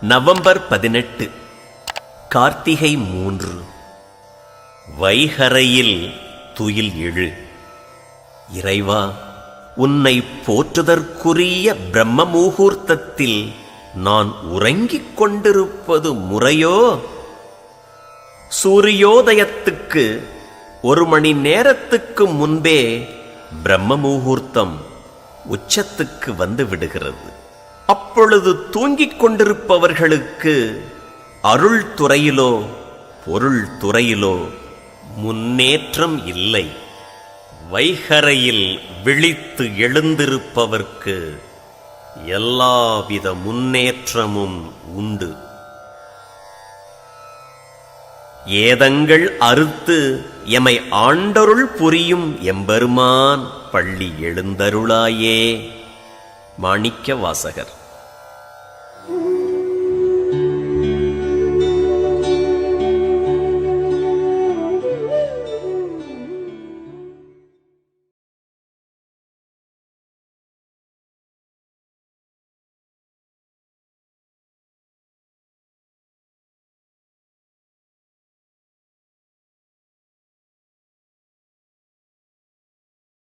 November பதினெட்டு கார்த்திகை மூன்று. வைகரையில் துயில் எழு. இறைவா உன்னை போற்றுதற்குரிய பிரம்ம முகூர்த்தத்தில் நான் உறங்கிக் கொண்டிருப்பது முறையோ? சூரியோதயத்துக்கு ஒரு மணி நேரத்துக்கு முன்பே பிரம்ம முகூர்த்தம் உச்சத்துக்கு வந்து விடுகிறது. அப்பொழுது தூங்கிக் கொண்டிருப்பவர்களுக்கு அருள் துறையிலோ பொருள் துறையிலோ முன்னேற்றம் இல்லை. வைகரையில் விழித்து எழுந்திருப்பவர்க்கு எல்லாவித முன்னேற்றமும் உண்டு. ஏதங்கள் அறுத்து எமை ஆண்டருள் புரியும் எம்பெருமான் பள்ளி எழுந்தருளாயே. மாணிக்க வாசகர்